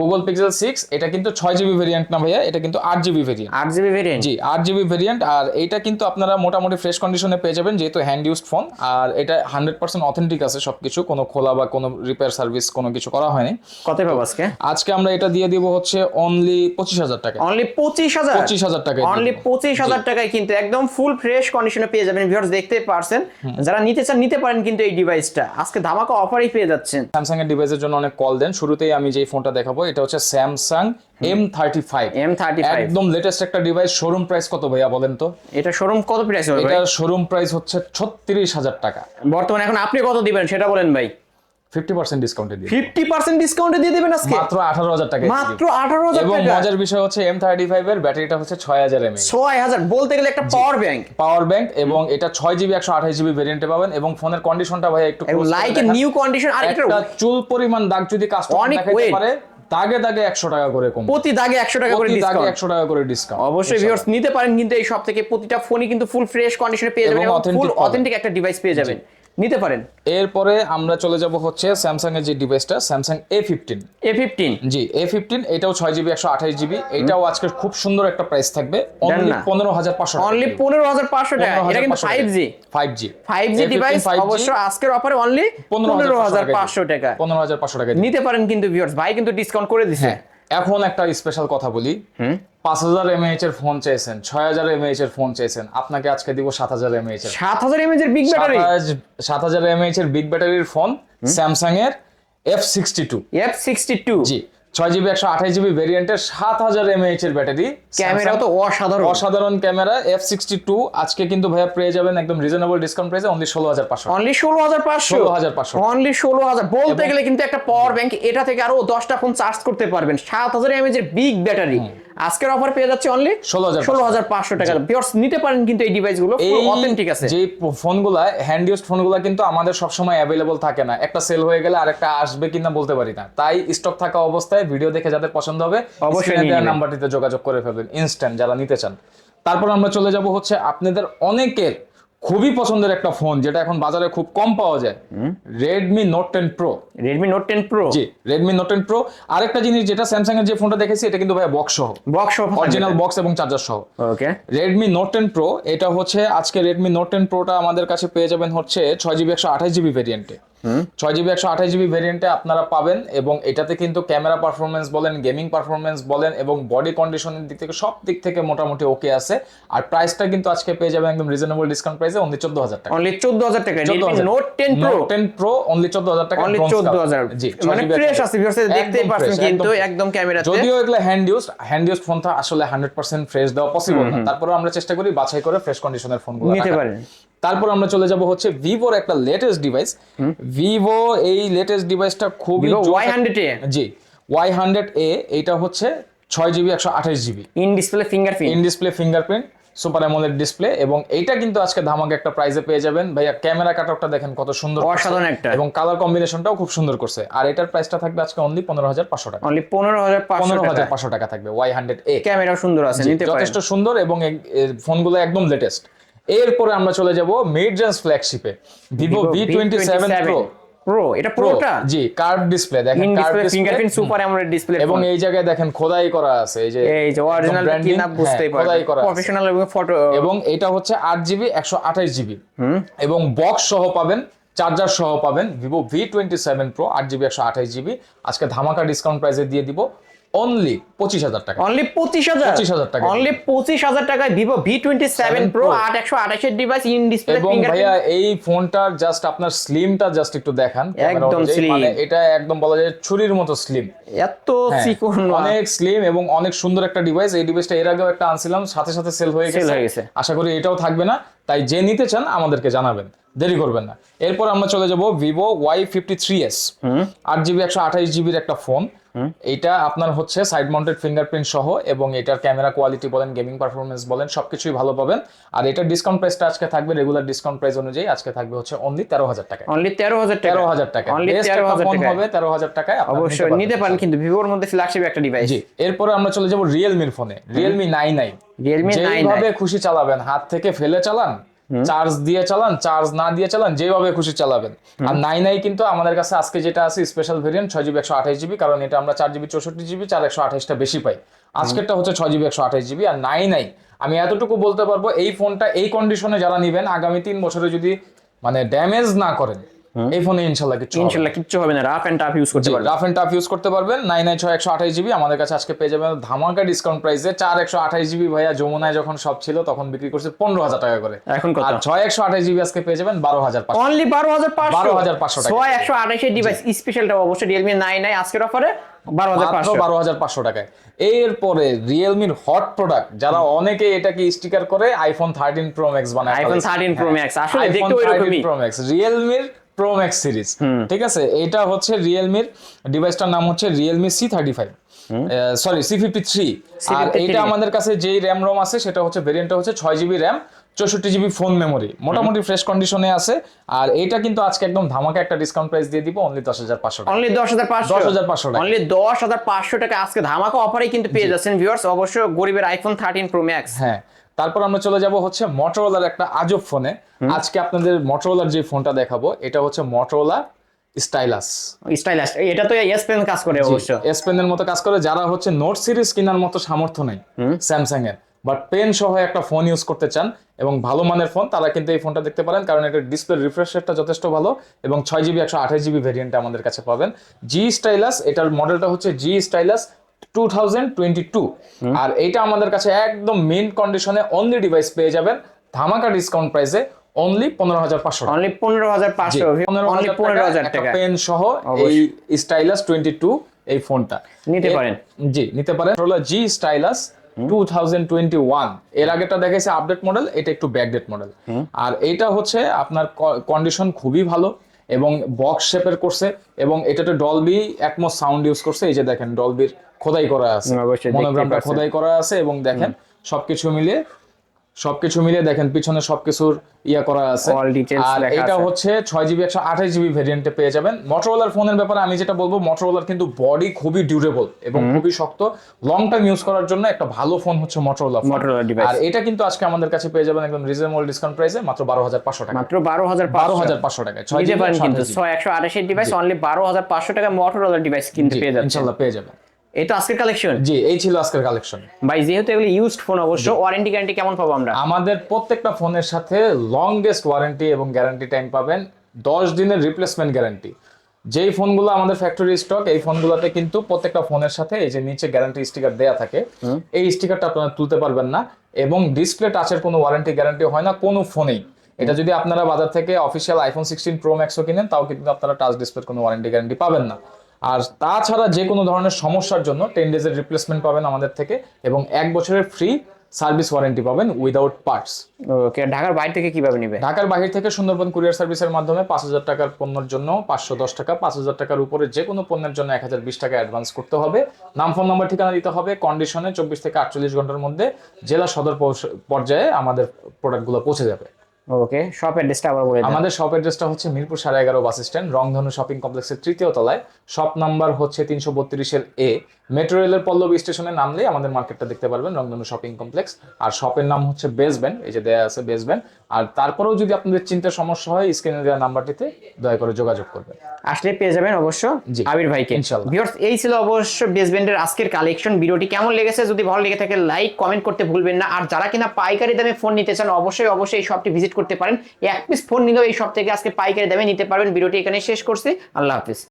গুগল পিক্সেল সিক্স এটা কিন্তু ছয় জিবি ভেরিয়েন্ট না ভাইয়া এটা কিন্তু আট জিবি ভেরিয়েন্ট আট জিবি ভেরিয়েন্ট জি আট জিবি ভেরিয়েন্ট আর এইটা কিন্তু আপনারা মোটামুটি ফ্রেশ কন্ডিশনে পেয়ে যাবেন যেহেতু হ্যান্ড ইউজড ফোন আর এটা হান্ড্রেড পার্সেন্ট অথেন্টিক আছে সবকিছু কোনো খোলা বা কোনো রিপেয়ার সার্ভিস কোনো কিছু করা হয়নি। কত পাবো আজকে? আজকে আমরা এটা দিয়ে দিব হচ্ছে অনলি পঁচিশ হাজার টাকা অনলি পঁচিশ হাজার? পঁচিশ হাজার টাকা অনলি পঁচিশ হাজার টাকায় কিন্তু একদম ফুল ফ্রেশ কন্ডিশনে পেয়ে যাবেন ভিউয়ার্স দেখতে পারছেন। যারা নিতে চান নিতে পারেন কিন্তু এই ডিভাইসটা আজকে ধামাকা অফারই পেয়ে যাচ্ছেন। স্যামসাং এর ডিভাইসের জন্য অনেক কল দেন। শুরুতেই আমি যেই ফোনটা দেখাবো এটা হচ্ছে Samsung M thirty five M thirty five একদম লেটেস্ট একটা ডিভাইস শোরুম প্রাইস কত ভাইয়া বলেন তো? এটা শোরুম কত প্রাইস এটা শোরুম প্রাইস হচ্ছে ছত্রিশ হাজার টাকা। বর্তমানে এখন আপনি কত দিবেন সেটা বলেন ভাই। ফিফটি পার্সেন্ট ডিসকাউন্টে দিয়ে ফিফটি পার্সেন্ট ডিসকাউন্টে দিয়ে দেবেন আজকে? মাত্র আঠারো হাজার টাকা মাত্র আঠারো হাজার এবং মজার বিষয় হচ্ছে এর ব্যাটারিটা হচ্ছে ছয় হাজার এমএ বলতে গেলে একটা পাওয়ার ব্যাংক পাওয়ার ব্যাংক এবং এটা ছয় জিবি একশো আঠাশ জিবি ভেরিয়েন্টে পাবেন এবং ফোনের কন্ডিশনটা ভাই একটু লাইক। নিউ কন্ডিশন আর চুল পরিমাণ দাগ যদি কাস্টমার। পারে দাগে দাগে একশো টাকা করে কম প্রতি দাগে একশো টাকা করে ডিসকাউন্ট একশো টাকা করে ডিসকাউন্ট অবশ্যই ভিউয়ার্স নিতে পারেন কিন্তু এই সব থেকে প্রতিটা ফোনই কিন্তু ফুল ফ্রেশ কন্ডিশনে পেয়ে যাবেন ফুল। অথেন্টিক একটা ডিভাইস পেয়ে যাবেন। নিতে পারেন। এরপরে আমরা চলে যাব হচ্ছে স্যামসাং এর যে ডিভাইসটা Samsung A fifteen A fifteen G A fifteen এটাও ছয় জিবি একশো আঠাশ জিবি এটাও আজকে খুব সুন্দর একটা প্রাইস থাকবে। অনলি। পনেরো হাজার পাঁচশো অনলি পনেরো হাজার পাঁচশো টাকা। এটা কিন্তু five G five G five G device অবশ্য আজকের অফারে অনলি পনেরো হাজার পাঁচশো টাকা পনেরো হাজার পাঁচশো টাকা। নিতে পারেন কিন্তু ভিউয়ার্স ভাই কিন্তু ডিসকাউন্ট করে দিছে। হ্যাঁ। এখন একটা স্পেশাল কথা বলি। পাঁচ হাজার এমএএইচ এর ফোন চাইছেন ছয় হাজার এমএএইচ এর ফোন চাইছেন আপনাকে আজকে দিব সাত হাজার এমএএইচ এর। সাত হাজার এমএজ এর বিগ ব্যাটারি সাত হাজার এমএএইচ এর বিগ ব্যাটারির ফোন স্যামসাং এর F sixty two F sixty two G. ছয় জিবি একশো আঠাশ জিবি ভেরিয়েন্টের সাত হাজার এমএএইচ এর ব্যাটারি ক্যামেরা তো অসাধারণ। অসাধারণ ক্যামেরা এফ সিক্সটি টু আজকে কিন্তু ভাইয়া পেয়ে যাবেন একদম রিজনেবল ডিসকাউন্ট প্রাইসে অনলি ষোলো হাজার পাঁচশো। অনলি ষোলো হাজার পাঁচশো? 16,500 অনলি ষোলো হাজার। বলতে গেলে কিন্তু একটা পাওয়ার ব্যাংক এটা থেকে আরও দশটা ফোন চার্জ করতে পারবেন। সাত হাজার এমএজ এর বিগ ব্যাটারি আজকের অফার পেয়ে যাচ্ছে অনলি 16,500 ষোলো হাজার পাঁচশো টাকা। ভিউয়ার্স নিতে পারেন কিন্তু এই ডিভাইসগুলো এই অথেন্টিক আছে। যে ফোনগুলা হ্যান্ড ইউজড ফোনগুলা কিন্তু আমাদের সবসময় অ্যাভেলেবল থাকে না। একটা সেল হয়ে গেলে আরেকটা আসবে কিনা বলতে পারি না। তাই স্টক থাকা অবস্থায় ভিডিও দেখে যাদের পছন্দ হবে অবশ্যই। নাম্বারটিতে যোগাযোগ করে ফেলবেন ইনস্ট্যান্ট যারা নিতে চান। তারপর আমরা চলে যাব হচ্ছে আপনাদের অনেকের খুবই পছন্দের একটা ফোন যেটা এখন বাজারে খুব কম পাওয়া যায়। Redmi Note ten Pro Redmi Note ten Pro G Redmi Note ten Pro আরেকটা জিনিস যেটা স্যামসাং এর যে ফোনটা দেখেছি এটা কিন্তু ভাই বক্স সহ। বক্স সহ অরিজিনাল বক্স এবং চার্জার সহ। Okay Redmi Note ten Pro এটা হচ্ছে আজকে রেডমি নোট টেন প্রোটা আমাদের কাছে পেয়ে যাবেন হচ্ছে ছয় জিবি একশো আঠাশ জিবি ভেরিয়েন্টে ছয় জিবি একশো আঠাশ জিবি ভেরিয়েন্টে আপনারা পাবেন এবং এটাতে কিন্তু ক্যামেরা পারফরমেন্স বলেন গেমিং পারফরমেন্স বলেন এবং বডি কন্ডিশনের দিক থেকে সব দিক থেকে মোটামুটি ওকে আছে। আর প্রাইসটা কিন্তু আজকে পেয়ে যাবেন একদম রিজনেবল ডিসকাউন্ট প্রাইসে অনলি চোদ্দ হাজার টাকা। অনলি চোদ্দ হাজার টাকা Note ten Pro ten Pro only চোদ্দ হাজার টাকা অনলি চোদ্দ হাজার। জি মানে ফ্রেশ আছে ভিউয়ার্স দেখতেই একদম পারছেন কিন্তু একদম ক্যামেরাতে যদিও এগুলো হ্যান্ড ইউজ হ্যান্ড ইউজ ফোনটা আসলে হান্ড্রেড পার্সেন্ট ফ্রেশ দেওয়া পসিবল না। তারপরেও আমরা চেষ্টা করি বাছাই করে ফ্রেশ কন্ডিশনের ফোনগুলো নিতে। পারেন। তারপর আমরা চলে যাব হচ্ছে ভিভোর একটা লেটেস্ট ডিভাইস ভিভো এই লেটেস্ট ডিভাইসটা খুবই Y hundred A G Y hundred A এইটা হচ্ছে ছয় জিবি একশো আঠাশ GB in display fingerprint in display fingerprint super AMOLED display এবং এইটা কিন্তু আজকে ধামাকে একটা প্রাইজে পেয়ে যাবেন। ভাইয়া ক্যামেরা কাটআউটটা দেখেন কত সুন্দর অসাধারণ একটা। এবং কালার কম্বিনেশনটাও খুব সুন্দর করছে। আর এটার প্রাইসটা থাকবে আজকে অনলি পনেরো হাজার পাঁচশো টাকা। অনলি পনেরো হাজার পাঁচশো পনেরো হাজার টাকা পাঁচশো টাকা থাকবে ওয়াই হান্ড্রেড এ ক্যামেরাও সুন্দর আছে নিতে পারেন। যথেষ্ট সুন্দর এবং ফোনগুলো একদম লেটেস্ট এরপরে আমরা চলে যাব mid range ফ্ল্যাগশিপে Vivo V twenty seven Pro Pro এটা প্রোটা জি কার্ভ ডিসপ্লে দেখেন curve display fingerprint super AMOLED display এবং এই জায়গায় দেখেন খোদাই করা আছে এই যে এই যে অরিজিনাল কি না বুঝতেই হ্যাঁ, খোদাই করা পারবেন প্রফেশনাল এবং ফটো এবং এটা হচ্ছে আট জিবি একশো আঠাশ জিবি এবং বক্স সহ পাবেন চার্জার সহ পাবেন Vivo V twenty seven Pro আট জিবি একশো আঠাশ জিবি আজকে ধামাকা ডিসকাউন্ট প্রাইসে দিয়ে দিব। অনলি পঁচিশ হাজার টাকা। অনলি পঁচিশ হাজার? 25,000 টাকা। অনলি পঁচিশ হাজার টাকায় Vivo V twenty seven Pro আট একশো আঠাশের ডিভাইস ইন ডিসপ্লে এবং ভাইয়া এই ফোনটার জাস্ট আপনার স্লিমটা জাস্ট একটু দেখান। একদম slim। মানে এটা একদম বলা যায় ছুরির মতো স্লিম এত চিকন অনেক স্লিম এবং অনেক সুন্দর একটা ডিভাইস এই ডিভাইসটা এর আগেও একটা আনছিলাম সাথে সাথে সেল হয়ে হয়ে গেছে। আশা করি এটাও থাকবে না। তাই যে নিতে চান আমাদেরকে জানাবেন। দেরি করবেন না। এরপর আমরা চলে যাব Vivo Y fifty three S আট জিবি একশো আঠাইশ জিবির একটা ফোন। এটা আপনার হচ্ছে সাইড মাউন্টেড ফিঙ্গারপ্রিন্ট সহ এবং এটার ক্যামেরা কোয়ালিটি বলেন গেমিং পারফরমেন্স বলেন সবকিছুই ভালো পাবেন। আর এটার ডিসকাউন্ট প্রাইসটা আজকে থাকবে রেগুলার ডিসকাউন্ট প্রাইস অনুযায়ী আজকে থাকবে হচ্ছে অনলি তেরো হাজার টাকা অনলি তেরো হাজার টাকা তেরো হাজার টাকা অনলি তেরো হাজার ফোন টাকা হবে তেরো হাজার টাকায় অবশ্যই নিতে পারেন কিন্তু ভিভোর মধ্যে ফ্ল্যাগশিপ একটা ডিভাইস জি এরপরে আমরা চলে যাব রিয়েলমির ফোনে রিয়েলমি নাইন নাইন রিয়েলমি খুশি চালাবেন হাত থেকে ফেলে চালান চার্জ দিয়ে চালান চার্জ না দিয়ে চালান যেভাবে খুশি চালাবেন। আর নাইন আই কিন্তু আমাদের কাছে আজকে যেটা আছে স্পেশাল ভেরিয়েন্ট ছয় জিবি একশো আঠাশ জিবি কারণ এটা আমরা চার জিবি চৌষট্টি জিবি চার একশো আঠাশটা বেশি পাই। আজকেরটা হচ্ছে ছয় জিবি একশো আঠাশ জিবি আর নাইন আই আমি এতটুকু বলতে পারব এই ফোনটা এই কন্ডিশনে যারা নিবেন আগামী তিন বছরে যদি মানে ড্যামেজ না করেন এই ফোনে ইনশাল্লাহ কিছু হবে না। ইনশাল্লাহ কিচ্ছু হবে না রাফ এন্ড টাফ ইউজ করতে পারবেন। রাফ এন্ড টাফ ইউজ করতে পারবেন। নাইন নাইন ছয় একশো আঠাশ জিবি আমাদের কাছে আজকে পেয়ে যাবেন ধামাকা ডিসকাউন্ট প্রাইসে চার একশো আঠাশ জিবি ভাইয়া যমুনায় যখন সব ছিল তখন বিক্রি করছে পনেরো হাজার টাকা করে। এখন আর ছয় একশো আঠাশ জিবি আজকে পেয়ে যাবেন বারো হাজার পাঁচশো। অনলি বারো হাজার পাঁচশো? 12,500 টাকা। ছয় একশো আঠাশের ডিভাইস স্পেশালটা অবশ্যই রিয়েলমি নাইন নাই আজকের অফারে বারো হাজার পাঁচশো। বারো হাজার পাঁচশো টাকায়। এরপরে রিয়েলমির হট প্রোডাক্ট যারা অনেকে এটাকে স্টিকার করে আইফোন থার্টিন প্রো ম্যাক্স বানায় আইফোন থার্টিন প্রো ম্যাক্স আসলে দেখতে ওই রকমই। প্রো ম্যাক্স রিয়েলমির প্রো ম্যাক্স সিরিজ ঠিক আছে? এটা হচ্ছে রিয়েলমির ডিভাইসটার নাম হচ্ছে Realme C thirty five sorry C fifty three আর C53 এটা আমাদের কাছে যেই র্যাম রোম আছে সেটা হচ্ছে ভেরিয়েন্টটা হচ্ছে ছয় জিবি র্যাম চৌষট্টি জিবি ফোন মেমোরি মোটামুটি ফ্রেশ কন্ডিশনে আছে। আর এটা কিন্তু আজকে একদম ধামাকা একটা ডিসকাউন্ট প্রাইস দিয়ে দিব অনলি দশ হাজার পাঁচশো অনলি দশ হাজার পাঁচশো দশ হাজার পাঁচশো অনলি দশ হাজার পাঁচশো টাকা। আজকে ধামাকা অফারে কিন্তু পেয়ে যাচ্ছেন ভিউয়ার্স অবশ্য গরিবের আইফোন থার্টিন প্রো ম্যাক্স হ্যাঁ। তারপর আমরা চলে যাব হচ্ছে মটোরোলার একটা আজব ফোনে। আজকে আপনাদের মটোরোলার যে ফোনটা দেখাবো এটা হচ্ছে মটোরোলা স্টাইলাস স্টাইলাস এটা তো এস পেন কাজ করে অবশ্য। এস পেনের মতো কাজ করে যারা হচ্ছে নোট সিরিজ কেনার মতো সামর্থ্য নেই স্যামসাং এর। বাট পেন সহ একটা ফোন ইউজ করতে চান এবং ভালো মানের ফোন তারা কিন্তু এই ফোনটা দেখতে পারেন কারণ এটার ডিসপ্লে রিফ্রেশ রেটটা যথেষ্ট ভালো এবং ছয় জিবি একশো আঠাশ জিবি ভেরিয়েন্ট আমাদের কাছে পাবেন। জি স্টাইলাস এটার মডেলটা হচ্ছে G stylus two thousand twenty two আর এইটা আমাদের কাছে একদম মেন কন্ডিশনে অনলি ডিভাইস পেয়ে যাবেন। ধামাকা ডিসকাউন্ট প্রাইসে অনলি পনেরো হাজার পাঁচশো অনলি পনেরো হাজার পাঁচশো অনলি পনেরো হাজার টাকা পেন সহ এই স্টাইলাস টোয়েন্টি টু এই ফোনটা নিতে পারেন। জি নিতে পারেন। হলো জি স্টাইলাস এর আগেটা দেখেছে আপডেট মডেল এটা একটু ব্যাকডেট মডেল আর এটা হচ্ছে আপনার কন্ডিশন খুবই ভালো এবং বক্স শেপের করছে এবং এটাতে ডলবি একমস সাউন্ড ইউজ করছে। এই যে দেখেন ডলবির খোদাই করা আছে। মনোগ্রামটা খোদাই করা আছে এবং দেখেন সবকিছু মিলিয়ে সবকিছু মিলিয়ে দেখেন পিছনে সবকিছুর ইয়া করা আছে। আর এটা হচ্ছে ছয় জিবি একশো আঠাশ জিবি ভেরিয়েন্টে পেয়ে যাবেন। মটোরোলার ফোনের ব্যাপারে আমি যেটা বলব মটোরোলার কিন্তু বডি খুবই ডিউরেবল এবং খুবই শক্ত। লং টাইম ইউজ করার জন্য একটা ভালো ফোন হচ্ছে device। আর এটা কিন্তু আজকে আমাদের কাছে পেয়ে যাবেন একদম রিজনেবল ডিসকাউন্ট প্রাইসে মাত্র বারো হাজার পাঁচশো টাকা। মাত্র বারো হাজার বারো হাজার পাঁচশো টাকায়। ছয় জিবি একশো আঠাশের ডিভাইস অনলি বারো হাজার পাঁচশো টাকা মোটরোলার ডিভাইস কিনতে পেয়ে যাবেন ইনশাল্লাহ পেয়ে যাবেন। তো আজকের কালেকশন জি এই ছিল আজকের কালেকশন ভাই যেহেতু এগুলো ইউজড ফোন অবশ্য ওয়ারেন্টি গ্যারান্টি কেমন পাবো আমরা? আমাদের প্রত্যেকটা ফোনের সাথে লংগেস্ট ওয়ারেন্টি এবং গ্যারান্টি টাইম পাবেন দশ দিনের রিপ্লেসমেন্ট গ্যারান্টি যেই ফোনগুলো আমাদের ফ্যাক্টরি স্টক এই ফোনগুলোতে কিন্তু প্রত্যেকটা ফোনের সাথে এই যে নিচে গ্যারান্টি স্টিকার দেয়া থাকে এই স্টিকারটা আপনারা তুলতে পারবেন না এবং ডিসপ্লে টাচের কোনো ওয়ারেন্টি গ্যারান্টি হয় না কোনো ফোনেই এটা যদি আপনারা বাজার থেকে অফিসিয়াল আইফোন সিক্সটিন প্রো ম্যাক্সও কিনেন তাও কিন্তু আপনারা টাচ ডিসপ্লে কোনো ওয়ারেন্টি গ্যারান্টি পাবেন না। আর তাছাড়া যে কোনো ধরনের সমস্যার জন্য টেন ডেজের রিপ্লেসমেন্ট পাবেন আমাদের থেকে এবং এক বছরের ফ্রি সার্ভিস ওয়ারেন্টি পাবেন উইদাউট পার্টস ওকে ঢাকার বাইরে থেকে কীভাবে নিবে? ঢাকার বাহির থেকে সুন্দরবন কুরিয়ার সার্ভিসের মাধ্যমে পাঁচ হাজার টাকার পণ্যের জন্য পাঁচশো দশ টাকা পাঁচ হাজার টাকার উপরে যে কোনো পণ্যের জন্য এক হাজার বিশ টাকা অ্যাডভান্স করতে হবে। নাম ফোন নাম্বার ঠিকানা দিতে হবে কন্ডিশনে চব্বিশ থেকে আটচল্লিশ ঘণ্টার মধ্যে জেলা সদর পর্যায়ে আমাদের প্রোডাক্টগুলো পৌঁছে যাবে। ওকে শপ অ্যাড্রেসটা আবার বলে আমাদের শপ অ্যাড্রেসটা হচ্ছে মিরপুর সাড়ে এগারো বাস স্ট্যান্ড রংধনু শপিং কমপ্লেক্সের তৃতীয় তলায়। শপ নাম্বার হচ্ছে তিনশো বত্রিশের এ মেট্রো রেলের পল্লবী স্টেশনে নামলেই আমাদের মার্কেটটা দেখতে পারবেন রংধনু শপিং কমপ্লেক্স। আর শপের নাম হচ্ছে বেসব্যান্ড এই যে দেয়া আছে বেসব্যান্ড আর তারপরেও যদি আপনাদের চিন্তার সমস্যা হয় স্ক্রিনে দেওয়া নাম্বারটিতে দয়া করে যোগাযোগ করবেন। আসলে পেয়ে যাবেন অবশ্য জি। আবির ভাইকে। ইনশাল্লাহ। ভিউয়ার্স এই ছিল অবশ্য বেসবেন্ডের আজকের কালেকশন ভিডিওটি কেমন লেগেছে যদি ভালো লেগে থাকে লাইক কমেন্ট করতে ভুলবেন না। আর যারা কিনা পাইকারি দামে ফোন নিতে চান অবশ্যই অবশ্যই এই শপটি ভিজিট করতে পারেন। এক পিস ফোন নিলেও এই শপ থেকে আজকে পাইকারি দামে নিতে পারবেন। ভিডিওটি এখানে শেষ করছি। আল্লাহ হাফিজ।